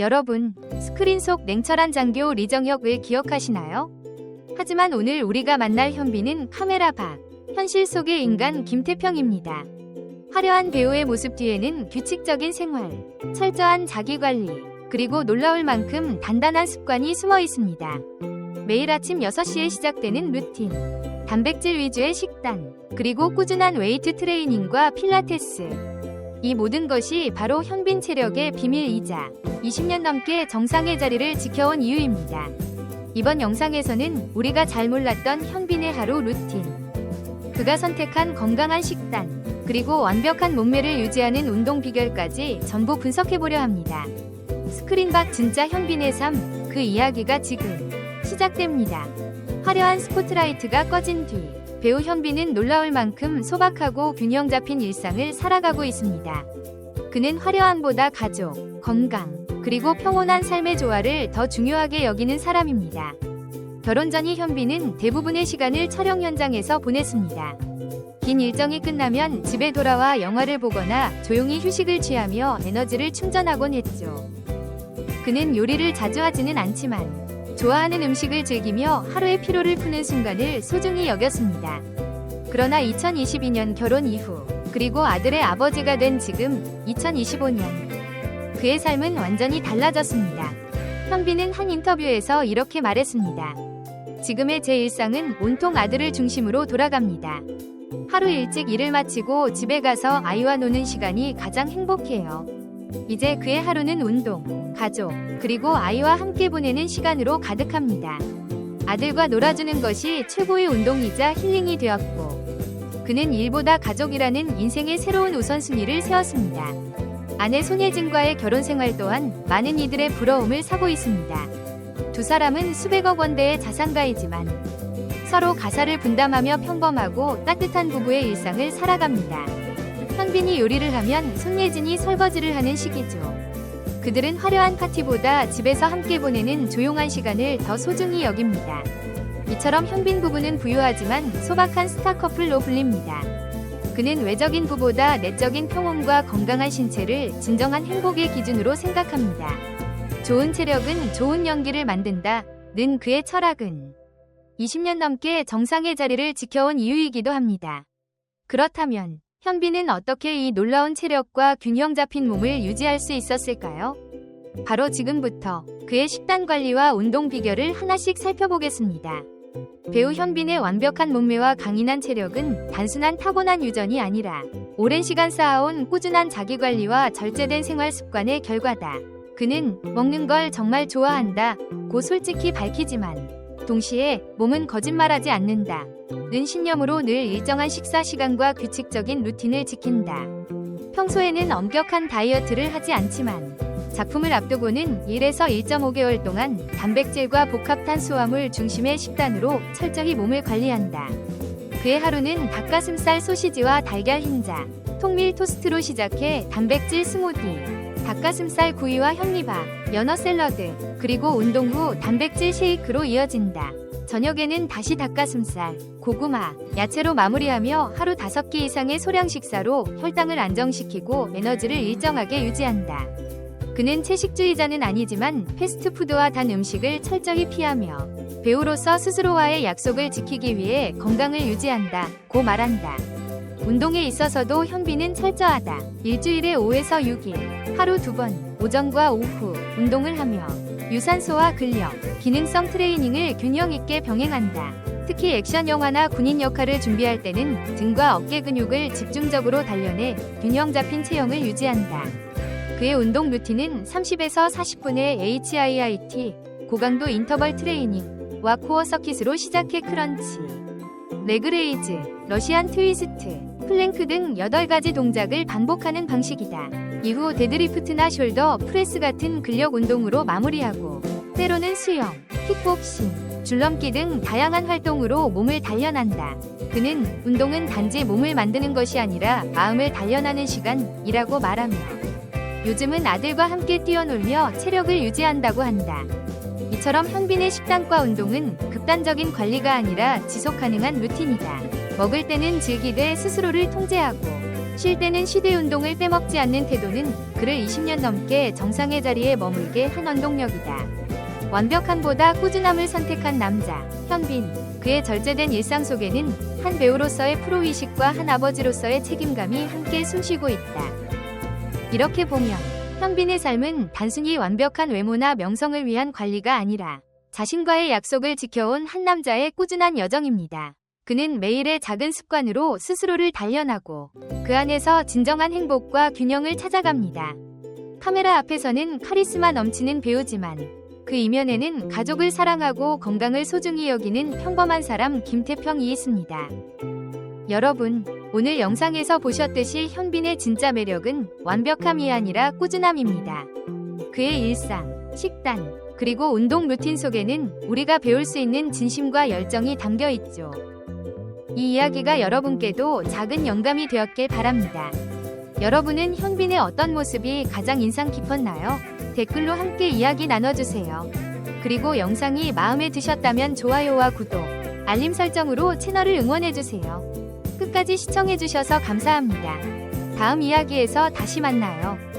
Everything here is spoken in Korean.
여러분, 스크린 속 냉철한 장교 리정혁을 기억하시나요? 하지만 오늘 우리가 만날 현빈은 카메라 밖, 현실 속의 인간 김태평입니다. 화려한 배우의 모습 뒤에는 규칙적인 생활, 철저한 자기관리, 그리고 놀라울 만큼 단단한 습관이 숨어 있습니다. 매일 아침 6시에 시작되는 루틴, 단백질 위주의 식단, 그리고 꾸준한 웨이트 트레이닝과 필라테스. 이 모든 것이 바로 현빈 체력의 비밀이자 20년 넘게 정상의 자리를 지켜온 이유입니다. 이번 영상에서는 우리가 잘 몰랐던 현빈의 하루 루틴, 그가 선택한 건강한 식단, 그리고 완벽한 몸매를 유지하는 운동 비결까지 전부 분석해보려 합니다. 스크린 밖 진짜 현빈의 삶, 그 이야기가 지금 시작됩니다. 화려한 스포트라이트가 꺼진 뒤, 배우 현빈은 놀라울 만큼 소박하고 균형 잡힌 일상을 살아가고 있습니다. 그는 화려함보다 가족, 건강, 그리고 평온한 삶의 조화를 더 중요하게 여기는 사람입니다. 결혼 전이 현빈은 대부분의 시간을 촬영 현장에서 보냈습니다. 긴 일정이 끝나면 집에 돌아와 영화를 보거나 조용히 휴식을 취하며 에너지를 충전하곤 했죠. 그는 요리를 자주 하지는 않지만 좋아하는 음식을 즐기며 하루의 피로를 푸는 순간을 소중히 여겼습니다. 그러나 2022년 결혼 이후 그리고 아들의 아버지가 된 지금 2025년 그의 삶은 완전히 달라졌습니다. 현빈은 한 인터뷰에서 이렇게 말했습니다. 지금의 제 일상은 온통 아들을 중심으로 돌아갑니다. 하루 일찍 일을 마치고 집에 가서 아이와 노는 시간이 가장 행복해요. 이제 그의 하루는 운동, 가족, 그리고 아이와 함께 보내는 시간으로 가득합니다. 아들과 놀아주는 것이 최고의 운동이자 힐링이 되었고, 그는 일보다 가족이라는 인생의 새로운 우선순위를 세웠습니다. 아내 손예진과의 결혼 생활 또한 많은 이들의 부러움을 사고 있습니다. 두 사람은 수백억 원대의 자산가이지만 서로 가사를 분담하며 평범하고 따뜻한 부부의 일상을 살아갑니다. 현빈이 요리를 하면 손예진이 설거지를 하는 시기죠. 그들은 화려한 파티보다 집에서 함께 보내는 조용한 시간을 더 소중히 여깁니다. 이처럼 현빈 부부는 부유하지만 소박한 스타 커플로 불립니다. 그는 외적인 부보다 내적인 평온과 건강한 신체를 진정한 행복의 기준으로 생각합니다. 좋은 체력은 좋은 연기를 만든다. 는 그의 철학은 20년 넘게 정상의 자리를 지켜온 이유이기도 합니다. 그렇다면 현빈은 어떻게 이 놀라운 체력과 균형 잡힌 몸을 유지할 수 있었을까요? 바로 지금부터 그의 식단 관리와 운동 비결을 하나씩 살펴보겠습니다. 배우 현빈의 완벽한 몸매와 강인한 체력은 단순한 타고난 유전이 아니라 오랜 시간 쌓아온 꾸준한 자기관리와 절제된 생활 습관의 결과다. 그는 먹는 걸 정말 좋아한다. 고 솔직히 밝히지만 동시에 몸은 거짓말하지 않는다. 는 신념으로 늘 일정한 식사 시간과 규칙적인 루틴을 지킨다. 평소에는 엄격한 다이어트를 하지 않지만 작품을 앞두고는 1에서 1.5개월 동안 단백질과 복합 탄수화물 중심의 식단으로 철저히 몸을 관리한다. 그의 하루는 닭가슴살 소시지와 달걀 흰자, 통밀 토스트로 시작해 단백질 스무디, 닭가슴살 구이와 현미밥, 연어 샐러드, 그리고 운동 후 단백질 쉐이크로 이어진다. 저녁에는 다시 닭가슴살, 고구마, 야채로 마무리하며 하루 5끼 이상의 소량 식사로 혈당을 안정시키고 에너지를 일정하게 유지한다. 그는 채식주의자는 아니지만 패스트푸드와 단 음식을 철저히 피하며 배우로서 스스로와의 약속을 지키기 위해 건강을 유지한다. 고 말한다. 운동에 있어서도 현빈은 철저하다. 일주일에 5에서 6일, 하루 두 번, 오전과 오후 운동을 하며 유산소와 근력, 기능성 트레이닝을 균형 있게 병행한다. 특히 액션 영화나 군인 역할을 준비할 때는 등과 어깨 근육을 집중적으로 단련해 균형 잡힌 체형을 유지한다. 그의 운동 루틴은 30에서 40분의 HIIT, 고강도 인터벌 트레이닝과 코어 서킷으로 시작해 크런치, 레그레이즈, 러시안 트위스트, 플랭크 등 8가지 동작을 반복하는 방식이다. 이후 데드리프트나 숄더, 프레스 같은 근력 운동으로 마무리하고 때로는 수영, 킥복싱, 줄넘기 등 다양한 활동으로 몸을 단련한다. 그는 운동은 단지 몸을 만드는 것이 아니라 마음을 단련하는 시간이라고 말하며 요즘은 아들과 함께 뛰어놀며 체력을 유지한다고 한다. 이처럼 현빈의 식단과 운동은 극단적인 관리가 아니라 지속 가능한 루틴이다. 먹을 때는 즐기되 스스로를 통제하고 쉴 때는 쉬대 운동을 빼먹지 않는 태도는 그를 20년 넘게 정상의 자리에 머물게 한 원동력이다. 완벽함보다 꾸준함을 선택한 남자, 현빈. 그의 절제된 일상 속에는 한 배우로서의 프로의식과 한 아버지로서의 책임감이 함께 숨쉬고 있다. 이렇게 보면 현빈의 삶은 단순히 완벽한 외모나 명성을 위한 관리가 아니라 자신과의 약속을 지켜온 한 남자의 꾸준한 여정입니다. 그는 매일의 작은 습관으로 스스로를 단련하고 그 안에서 진정한 행복과 균형을 찾아갑니다. 카메라 앞에서는 카리스마 넘치는 배우지만 그 이면에는 가족을 사랑하고 건강을 소중히 여기는 평범한 사람 김태평이 있습니다. 여러분, 오늘 영상에서 보셨듯이 현빈의 진짜 매력은 완벽함이 아니라 꾸준함입니다. 그의 일상, 식단, 그리고 운동 루틴 속에는 우리가 배울 수 있는 진심과 열정이 담겨 있죠. 이 이야기가 여러분께도 작은 영감이 되었길 바랍니다. 여러분은 현빈의 어떤 모습이 가장 인상 깊었나요? 댓글로 함께 이야기 나눠주세요. 그리고 영상이 마음에 드셨다면 좋아요와 구독, 알림 설정으로 채널을 응원해주세요. 끝까지 시청해주셔서 감사합니다. 다음 이야기에서 다시 만나요.